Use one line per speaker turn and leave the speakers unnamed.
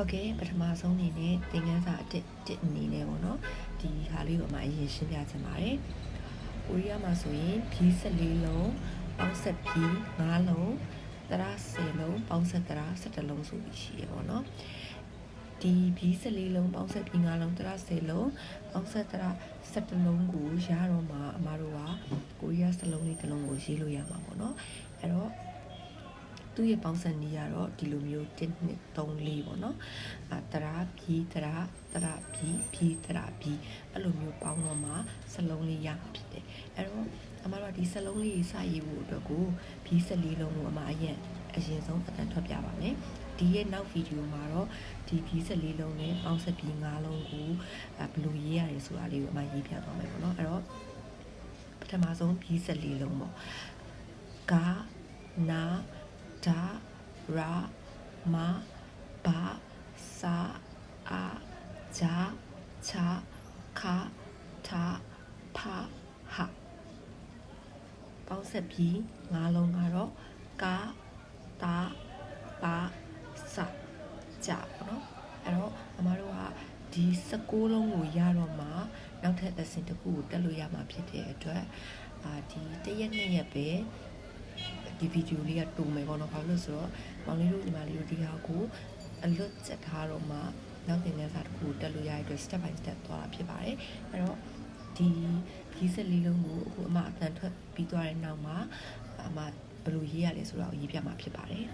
ဟုတ်ကဲ့ပထမဆုံးအနေနဲ့သင်ခန်းစာအတစ်တစ်အနေနဲ့ပေါ့နော်ဒီဟာလေးကိုအမအရင်ရှင်းပြချင်ပါတယ်ကိုရီးယားမှာဆိုရင်ဘီ14လုံးပေါင်းဆက်ဘီ9လုံးတရ10လုံးပေါင်းဆက်တရ17လုံးဆိုပြီးရှိရပေါ့နော်ဒီဘီ14လုံးပေါင်းဆက်ဘီ9လုံးတရ10လုံးပေါင်းဆက်တရ17လုံးကိုရတော့မှအမတို့ကကိုရီးယားစလုံးလေးတစ်လုံးကိုရေးလို့ရမှာပေါ့နော်အဲ့တော့ သူ့ရဲ့ပေါင်းစပ်နည်းကတော့ဒီလိုမျိုး1 2 3 4ပေါ့နော်အတရာပြီးတရာတရာပြီးပြီးတရာပြီးအဲ့လိုမျိုးပေါင်းတော့မှစလုံးလေးရမှာဖြစ်တယ်အဲ့တော့အမတို့ကဒီစလုံးလေးစရေးဖို့အတွက်ကိုပြီး14လုံးကိုအမအရင်အရင်ဆုံးအတန်ထွက်ပြပါမယ်ဒီရဲ့နောက်ဗီဒီယိုမှာတော့ဒီပြီး14လုံးနဲ့ပေါင်းဆက်ပြီး5လုံးကိုဘယ်လိုရေးရတယ်ဆိုတာလေးကိုအမရေးပြသွားမယ်ပေါ့နော်အဲ့တော့ပထမဆုံးပြီး14လုံးပေါ့ကနာ ဒါရာမဘာစာအာဂျာချာခါထာဖာဟာပေါင်းဆက်ပြီးငါးလုံးကတော့ကာတာပါစာကြပေါ့နော်အဲ့တော့အမတို့ကဒီ16လုံးကိုရတော့မှနောက်ထပ် lesson တစ်ခုကိုတက်လို့ရမှာဖြစ်တဲ့အတွက်အာဒီတစ်ရက်နှစ်ရက်ပဲ ဒီဗီဒီယိုလေးကတူမယ်ပေါ့နော်ဘာလို့လဲဆိုတော့မောင်လေးတို့ညီမလေးတို့ဒီဟာကိုအလွတ်ချက်ထားတော့မှနောက်သင်ခန်းစာတစ်ခုကိုတက်လို့ရတဲ့အတွက် step by step သွားတာဖြစ်ပါတယ်အဲ့တော့ဒီဒီဆက်လေးလုံးကိုအခုအမအတန်ထွက်ပြီးသွားတဲ့နောက်မှာအမဘယ်လိုရေးရလဲဆိုတာကိုရေးပြမှာဖြစ်ပါတယ်